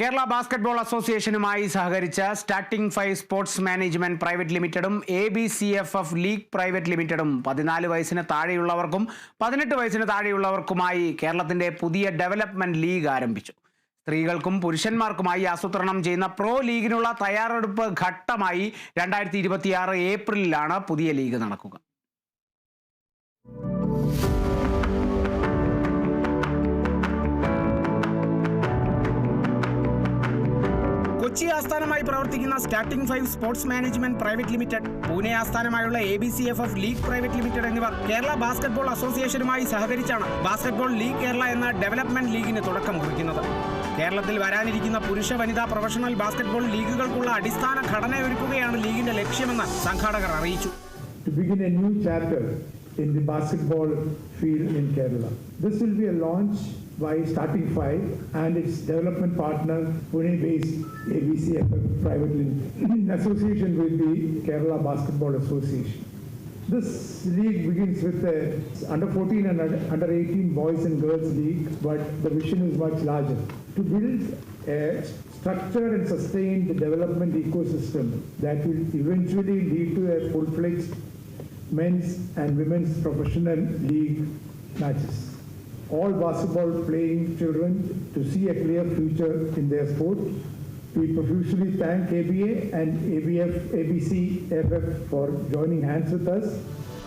Kerala basketball അസോസിയേഷനുമായി സഹകരിച്ച starting five sports management private ലിമിറ്റഡും A B C F F league private ലിമിറ്റഡും പതിനാല് വയസ്സിന് താഴെയുള്ളവർക്കും പതിനെട്ട് വയസ്സിന് താഴെയുള്ളവർക്കുമായി കേരളത്തിന്റെ പുതിയ ഡെവലപ്മെന്റ് ലീഗ് ആരംഭിച്ചു. സ്ത്രീകൾക്കും പുരുഷന്മാർക്കുമായി ആസൂത്രണം ചെയ്യുന്ന പ്രോ ലീഗിനുള്ള തയ്യാറെടുപ്പ് ഘട്ടമായി രണ്ടായിരത്തി ഏപ്രിലിലാണ് പുതിയ ലീഗ് നടക്കുക. കൊച്ചി ആസ്ഥാനമായി പ്രവർത്തിക്കുന്ന starting five sports management private limited Pune ആസ്ഥാനമായുള്ള A B C F F league private limited എന്നിവർ കേരള ബാസ്കറ്റ്ബോൾ അസോസിയേഷനുമായി സഹകരിച്ചാണ് ബാസ്കറ്റ്ബോൾ ലീഗ് കേരള എന്ന ഡെവലപ്മെന്റ് ലീഗിന് തുടക്കം കുറിക്കുന്നത്. കേരളത്തിൽ വരാനിരിക്കുന്ന പുരുഷ വനിതാ പ്രൊഫഷണൽ ബാസ്കറ്റ്ബോൾ ലീഗുകൾക്കുള്ള അടിസ്ഥാന ഘടനയൊരുക്കുകയാണ് ലീഗിന്റെ ലക്ഷ്യമെന്ന് സംഘാടകർ അറിയിച്ചു. In the basketball field in Kerala. This will be a launch by Starting Five and its development partner, Pune-based ABCFF Private Limited, in association with the Kerala Basketball Association. This league begins with the under 14 and under 18 boys and girls league, but the vision is much larger. To build a structured and sustained development ecosystem that will eventually lead to a full-fledged men's and women's professional league matches. All basketball playing children to see a clear future in their sport. We profusely thank ABA and ABF, ABC, FF for joining hands with us.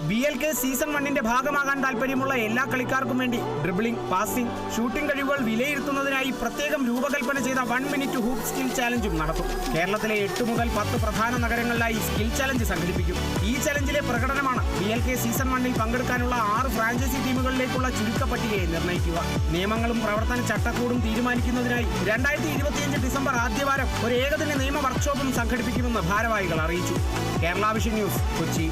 B L K season വണ്ണിന്റെ ഭാഗമാകാൻ താല്പര്യമുള്ള എല്ലാ കളിക്കാർക്കും വേണ്ടി dribbling passing shooting കഴിവുകൾ വിലയിരുത്തുന്നതിനായി പ്രത്യേകം രൂപകൽപ്പന ചെയ്ത വൺ മിനിറ്റ് ഹൂപ്പ് സ്കിൽ ചാലഞ്ചും നടത്തും കേരളത്തിലെ എട്ട് മുതൽ പത്ത് പ്രധാന നഗരങ്ങളിലായി സ്കിൽ ചാലഞ്ച് സംഘടിപ്പിക്കും. ഈ ചലഞ്ചിലെ പ്രകടനമാണ് ബി എൽ കെ സീസൺ വണ്ണിൽ പങ്കെടുക്കാനുള്ള ആറ് ഫ്രാഞ്ചൈസി ടീമുകളിലേക്കുള്ള ചുരുക്ക പട്ടികയെ നിർണയിക്കുക. നിയമങ്ങളും പ്രവർത്തന ചട്ടക്കൂടും തീരുമാനിക്കുന്നതിനായി രണ്ടായിരത്തി ഇരുപത്തിയഞ്ച് ഡിസംബർ ആദ്യവാരം ഒരു ഏകദിന നിയമ വർക്ക്ഷോപ്പും സംഘടിപ്പിക്കുമെന്ന് ഭാരവാഹികൾ അറിയിച്ചു. Kerala vision news Kochi.